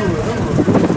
Ooh, ooh.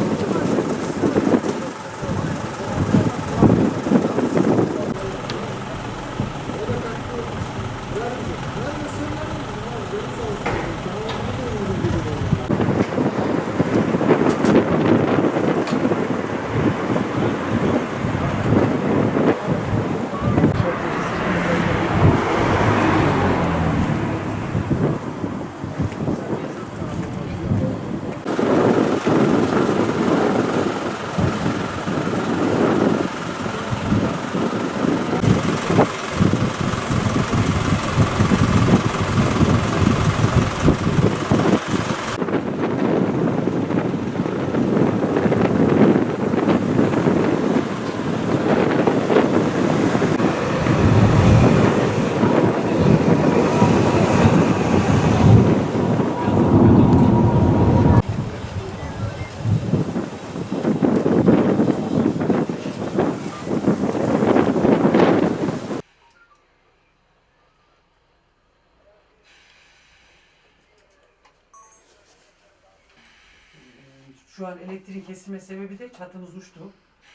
Şu an elektriğin kesilme sebebi de çatımız uçtu.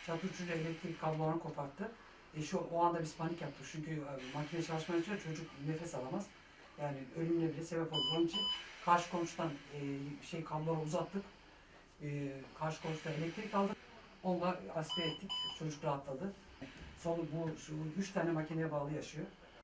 Çatı uçunca elektrik kablolarını koparttı. E şu o anda biz panik yaptık çünkü e, makine çalışmayınca çocuk nefes alamaz. Yani ölümüne bile sebep olur. Onun için karşı komşudan e, şey kabloları uzattık. E, karşı komşudan elektrik aldık. Onunla aspire ettik. Çocuk rahatladı. Son bu şu üç tane makineye bağlı yaşıyor.